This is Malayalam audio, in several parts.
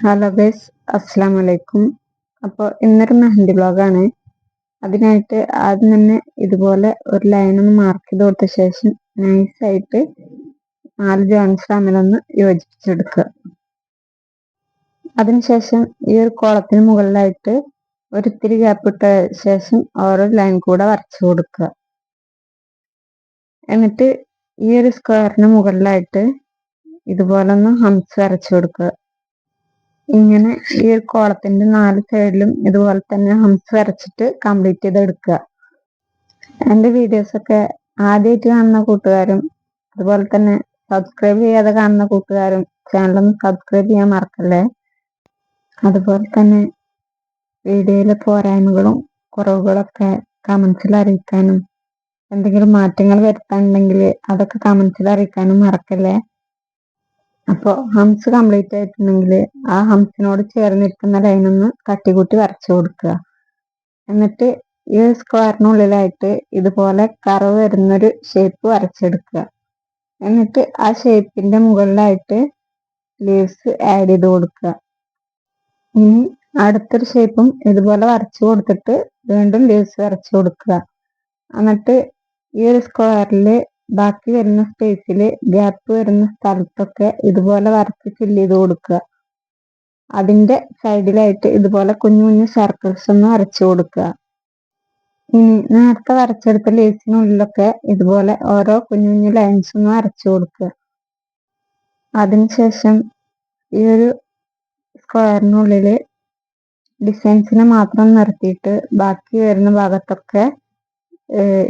ഹലോ ഗൈസ് അസ്സാം വലൈക്കും അപ്പോൾ ഇന്നൊരു മെഹന്തി ബ്ലോഗാണ് അതിനായിട്ട് ആദ്യം തന്നെ ഇതുപോലെ ഒരു ലൈനൊന്ന് മാർക്ക് ചെയ്ത് കൊടുത്ത ശേഷം നൈസായിട്ട് നാല് ജോയിൻസ് തമ്മിലൊന്ന് യോജിപ്പിച്ചെടുക്കുക. അതിനുശേഷം ഈ ഒരു കോളത്തിന് മുകളിലായിട്ട് ഒരിത്തിരി ഗ്യാപ്പ് ഇട്ട ശേഷം ഓരോ ലൈൻ കൂടെ വരച്ചു കൊടുക്കുക. എന്നിട്ട് ഈ ഒരു സ്ക്വയറിന് മുകളിലായിട്ട് ഇതുപോലെ ഒന്ന് ഹംസ് വരച്ചു കൊടുക്കുക. ഇങ്ങനെ ഈ ഒരു കോളത്തിന്റെ നാല് സൈഡിലും ഇതുപോലെ തന്നെ ഹംസ് വരച്ചിട്ട് കംപ്ലീറ്റ് ചെയ്ത് എടുക്കുക എന്റെ വീഡിയോസൊക്കെ ആദ്യമായിട്ട് കാണുന്ന കൂട്ടുകാരും അതുപോലെ തന്നെ സബ്സ്ക്രൈബ് ചെയ്യാതെ കാണുന്ന കൂട്ടുകാരും ചാനലൊന്ന് സബ്സ്ക്രൈബ് ചെയ്യാൻ മറക്കല്ലേ? അതുപോലെ തന്നെ വീഡിയോയിലെ പോരായ്മകളും കുറവുകളൊക്കെ കമൻസിൽ അറിയിക്കാനും എന്തെങ്കിലും മാറ്റങ്ങൾ വരുത്താനുണ്ടെങ്കിൽ അതൊക്കെ കമൻസിൽ അറിയിക്കാനും മറക്കല്ലേ? അപ്പോൾ ഹംസ് കംപ്ലീറ്റ് ആയിട്ടുണ്ടെങ്കിൽ ആ ഹംസിനോട് ചേർന്നിരിക്കുന്ന ലൈനൊന്ന് കട്ടികൂട്ടി വരച്ചു കൊടുക്കുക. എന്നിട്ട് ഈ സ്ക്വയറിനുള്ളിലായിട്ട് ഇതുപോലെ കറവ് വരുന്നൊരു ഷേപ്പ് വരച്ചെടുക്കുക. എന്നിട്ട് ആ ഷേപ്പിന്റെ മുകളിലായിട്ട് ലീവ്സ് ആഡ് ചെയ്ത് കൊടുക്കുക. ഇനി അടുത്തൊരു ഷേപ്പും ഇതുപോലെ വരച്ചു കൊടുത്തിട്ട് വീണ്ടും ലീവ്സ് വരച്ചു കൊടുക്കുക. എന്നിട്ട് ഈ ഒരു സ്ക്വയറിൽ ബാക്കി വരുന്ന സ്പേസിൽ ഗ്യാപ്പ് വരുന്ന സ്ഥലത്തൊക്കെ ഇതുപോലെ വരച്ച് ഫില്ല് ചെയ്ത് കൊടുക്കുക. അതിന്റെ സൈഡിലായിട്ട് ഇതുപോലെ കുഞ്ഞു കുഞ്ഞു സർക്കിൾസ് ഒന്ന് വരച്ചു കൊടുക്കുക. ഇനി നേരത്തെ വരച്ചെടുത്ത ലേസിനുള്ളിലൊക്കെ ഇതുപോലെ ഓരോ കുഞ്ഞു കുഞ്ഞു ലൈൻസ് ഒന്ന് വരച്ചു കൊടുക്കുക. അതിനുശേഷം ഈ ഒരു സ്ക്വയറിനുള്ളിൽ ഡിസൈൻസിനെ മാത്രം നിർത്തിയിട്ട് ബാക്കി വരുന്ന ഭാഗത്തൊക്കെ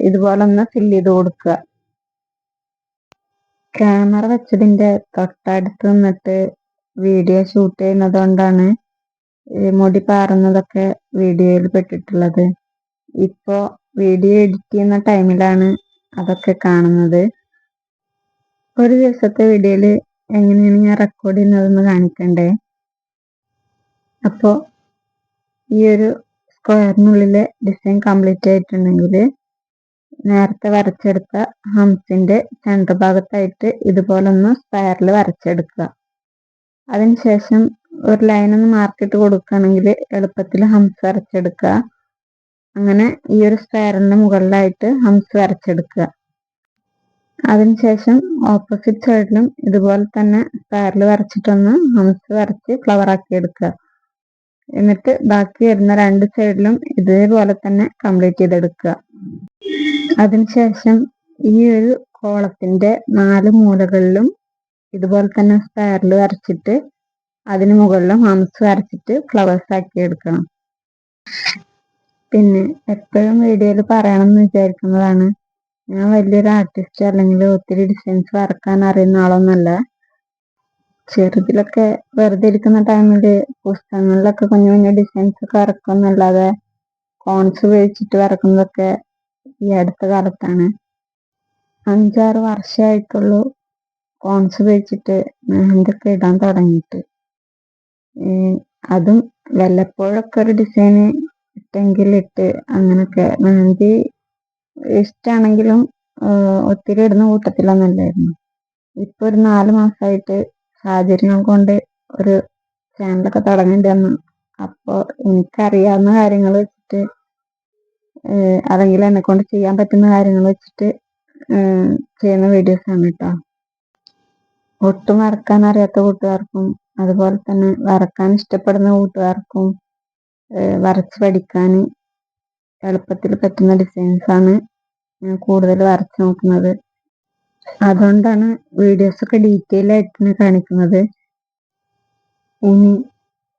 ഇതുപോലെ ഒന്ന് ഫില്ല് ചെയ്ത് കൊടുക്കുക. ക്യാമറ വെച്ചതിന്റെ തൊട്ടടുത്ത് നിന്നിട്ട് വീഡിയോ ഷൂട്ട് ചെയ്യുന്നത് കൊണ്ടാണ് മുടി പാറുന്നതൊക്കെ വീഡിയോയിൽ പെട്ടിട്ടുള്ളത്. ഇപ്പോ വീഡിയോ എഡിറ്റ് ചെയ്യുന്ന ടൈമിലാണ് അതൊക്കെ കാണുന്നത്. ഒരു ദിവസത്തെ വീഡിയോയിൽ എങ്ങനെയാണ് ഞാൻ റെക്കോർഡ് ചെയ്യുന്നതെന്ന് കാണിക്കണ്ടേ? അപ്പോൾ ഈ ഒരു സ്ക്വയറിനുള്ളിലെ ഡിസൈൻ കംപ്ലീറ്റ് ആയിട്ടുണ്ടെങ്കിൽ നേരത്തെ വരച്ചെടുത്ത ഹംസിന്റെ സെന്റർ ഭാഗത്തായിട്ട് ഇതുപോലെ ഒന്ന് സ്പയറിൽ വരച്ചെടുക്കുക അതിനുശേഷം ഒരു ലൈൻ ഒന്ന് മാർക്കിട്ട് കൊടുക്കുകയാണെങ്കിൽ എളുപ്പത്തിൽ ഹംസ് വരച്ചെടുക്കുക. അങ്ങനെ ഈ ഒരു സ്പയറിന്റെ മുകളിലായിട്ട് ഹംസ് വരച്ചെടുക്കുക. അതിനുശേഷം ഓപ്പോസിറ്റ് സൈഡിലും ഇതുപോലെ തന്നെ സ്പയറിൽ വരച്ചിട്ടൊന്ന് ഹംസ് വരച്ച് ഫ്ലവർ ആക്കി എടുക്കുക. എന്നിട്ട് ബാക്കി വരുന്ന രണ്ട് സൈഡിലും ഇതേപോലെ തന്നെ കംപ്ലീറ്റ് ചെയ്തെടുക്കുക. അതിനുശേഷം ഈ ഒരു കോളത്തിന്റെ നാല് മൂലകളിലും ഇതുപോലെ തന്നെ സ്പയറിൽ വരച്ചിട്ട് അതിന് മുകളിലും ഹംസ് വരച്ചിട്ട് ഫ്ലവേഴ്സ് ആക്കി എടുക്കണം പിന്നെ എപ്പോഴും വീഡിയോയിൽ പറയണം എന്ന് വിചാരിക്കുന്നതാണ്. ഞാൻ വലിയൊരു ആർട്ടിസ്റ്റ് അല്ലെങ്കിൽ ഒത്തിരി ഡിസൈൻസ് വരക്കാൻ അറിയുന്ന ആളൊന്നല്ല. ചെറുതിലൊക്കെ വെറുതെ ഇരിക്കുന്ന ടൈമിൽ പുസ്തകങ്ങളിലൊക്കെ കുഞ്ഞു കുഞ്ഞു ഡിസൈൻസ് ഒക്കെ വരക്കുന്നല്ലാതെ കോൺസ് ഉപയോഗിച്ചിട്ട് വരക്കുന്നതൊക്കെ ഈ അടുത്ത കാലത്താണ്. അഞ്ചാറ് വർഷമായിട്ടുള്ളൂ കോൺസ് വെച്ചിട്ട് മെഹന്തൊക്കെ ഇടാൻ തുടങ്ങിയിട്ട്. അതും വല്ലപ്പോഴൊക്കെ ഒരു ഡിസൈന് ഇട്ടെങ്കിൽ ഇട്ട് അങ്ങനൊക്കെ. മെഹന്തി ഇഷ്ടമാണെങ്കിലും ഒത്തിരി ഇടുന്ന കൂട്ടത്തിലൊന്നല്ലായിരുന്നു ഇപ്പൊ ഒരു നാല് മാസമായിട്ട് സാഹചര്യങ്ങൾ കൊണ്ട് ഒരു ചാനലൊക്കെ തുടങ്ങിണ്ടെന്ന് അപ്പോൾ എനിക്കറിയാവുന്ന കാര്യങ്ങൾ വെച്ചിട്ട് അതെങ്കിലും എന്നെ കൊണ്ട് ചെയ്യാൻ പറ്റുന്ന കാര്യങ്ങൾ വെച്ചിട്ട് ചെയ്യുന്ന വീഡിയോസ് ആണ് കേട്ടോ ഒട്ടും വരക്കാൻ അറിയാത്ത കൂട്ടുകാർക്കും അതുപോലെ തന്നെ വരക്കാൻ ഇഷ്ടപ്പെടുന്ന കൂട്ടുകാർക്കും വരച്ച് പഠിക്കാൻ എളുപ്പത്തിൽ പറ്റുന്ന ഡിസൈൻസ് ആണ് ഞാൻ കൂടുതൽ വരച്ച് നോക്കുന്നത്. അതുകൊണ്ടാണ് വീഡിയോസ് ഒക്കെ ഡീറ്റെയിൽ ആയിട്ട് കാണിക്കുന്നത്. ഇനി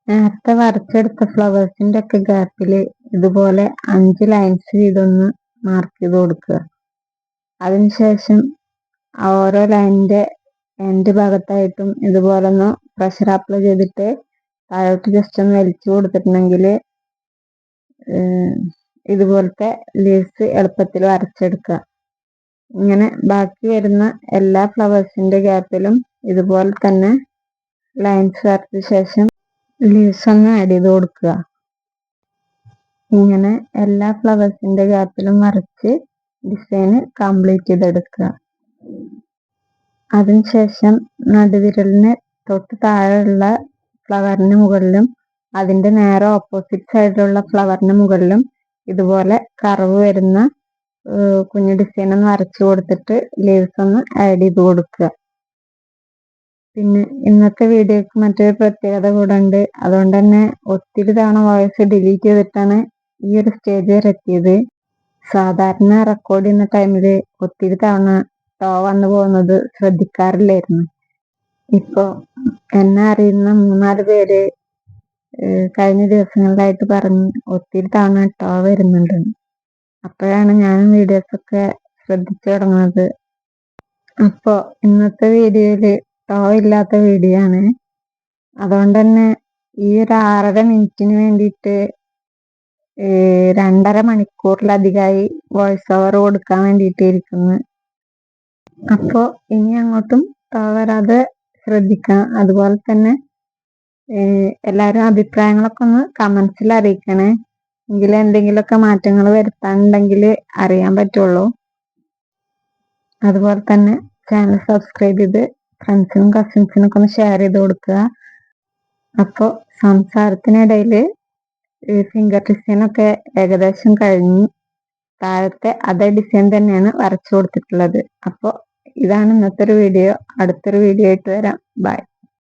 നേരത്തെ വരച്ചെടുത്ത ഫ്ലവേഴ്സിന്റെ ഒക്കെ ഗ്യാപ്പിൽ ഇതുപോലെ അഞ്ച് ലൈൻസ് വീതമൊന്ന് മാർക്ക് ചെയ്ത് കൊടുക്കുക. അതിനുശേഷം ഓരോ ലൈനിന്റെ എൻഡ് ഭാഗത്തായിട്ടും ഇതുപോലെ ഒന്ന് പ്രഷർ അപ്ലൈ ചെയ്തിട്ട് താഴോട്ട് ജസ്റ്റ് ഒന്ന് വലിച്ചു കൊടുത്തിട്ടുണ്ടെങ്കിൽ ഇതുപോലത്തെ ലീവ്സ് എളുപ്പത്തിൽ വരച്ചെടുക്കുക. ഇങ്ങനെ ബാക്കി വരുന്ന എല്ലാ ഫ്ലവേഴ്സിന്റെ ഗ്യാപ്പിലും ഇതുപോലെ തന്നെ ലൈൻസ് വരച്ച ശേഷം ലീവ്സ് ഒന്ന് ആഡ് ചെയ്ത് കൊടുക്കുക. ഇങ്ങനെ എല്ലാ ഫ്ലവേഴ്സിന്റെ ഗ്യാപ്പിലും വരച്ച് ഡിസൈൻ കംപ്ലീറ്റ് ചെയ്തെടുക്കുക. അതിനുശേഷം നടുവിരലിന് തൊട്ട് താഴെയുള്ള ഫ്ലവറിന് മുകളിലും അതിന്റെ നേരെ ഓപ്പോസിറ്റ് സൈഡിലുള്ള ഫ്ലവറിന് മുകളിലും ഇതുപോലെ കറവ് വരുന്ന കുഞ്ഞു ഡിസൈൻ ഒന്ന് വരച്ചു കൊടുത്തിട്ട് ലീവ്സ് ഒന്ന് ആഡ് ചെയ്ത് കൊടുക്കുക. പിന്നെ ഇന്നത്തെ വീഡിയോക്ക് മറ്റൊരു പ്രത്യേകത കൂടെ ഉണ്ട്. അതുകൊണ്ട് തന്നെ ഒത്തിരി തവണ വോയിസ് ഡിലീറ്റ് ചെയ്തിട്ടാണ് ഈ ഒരു സ്റ്റേജ് വരെ എത്തിയത് സാധാരണ റെക്കോർഡ് ചെയ്യുന്ന ടൈമിൽ ഒത്തിരി തവണ ടോ വന്നു പോകുന്നത് ശ്രദ്ധിക്കാറില്ലായിരുന്നു. ഇപ്പൊ എന്നെ അറിയുന്ന മൂന്നാൽ പേര് കഴിഞ്ഞ ദിവസങ്ങളിലായിട്ട് പറഞ്ഞ് ഒത്തിരി തവണ ടോ വരുന്നുണ്ട്. അപ്പോഴാണ് ഞാൻ വീഡിയോസൊക്കെ ശ്രദ്ധിച്ചു തുടങ്ങുന്നത്. അപ്പോ ഇന്നത്തെ വീഡിയോയിൽ ടോ ഇല്ലാത്ത വീഡിയോ ആണ്. അതുകൊണ്ട് തന്നെ ഈ ഒരു ആറര മിനിറ്റിന് വേണ്ടിയിട്ട് രണ്ടര മണിക്കൂറിലധികമായി വോയിസ് ഓവർ കൊടുക്കാൻ വേണ്ടിയിട്ട് ഇരിക്കുന്നു അപ്പോ ഇനി അങ്ങോട്ടും തകരാതെ ശ്രദ്ധിക്കാം അതുപോലെ തന്നെ എല്ലാവരും അഭിപ്രായങ്ങളൊക്കെ ഒന്ന് കമന്റ്സിൽ അറിയിക്കണേ. എങ്കിൽ എന്തെങ്കിലുമൊക്കെ മാറ്റങ്ങൾ വരുത്താനുണ്ടെങ്കിൽ അറിയാൻ പറ്റുള്ളൂ. അതുപോലെ തന്നെ ചാനൽ സബ്സ്ക്രൈബ് ചെയ്ത് ഫ്രണ്ട്സിനും കസിൻസിനും ഒക്കെ ഒന്ന് ഷെയർ ചെയ്ത് കൊടുക്കുക. അപ്പോൾ സംസാരത്തിനിടയിൽ ഫിംഗർ ഡിസൈൻ ഒക്കെ ഏകദേശം കഴിഞ്ഞു താഴത്തെ അതേ ഡിസൈൻ തന്നെയാണ് വരച്ചു കൊടുത്തിട്ടുള്ളത്. അപ്പോൾ ഇതാണ് ഇന്നത്തെ ഒരു വീഡിയോ അടുത്തൊരു വീഡിയോ ആയിട്ട് വരാം. ബൈ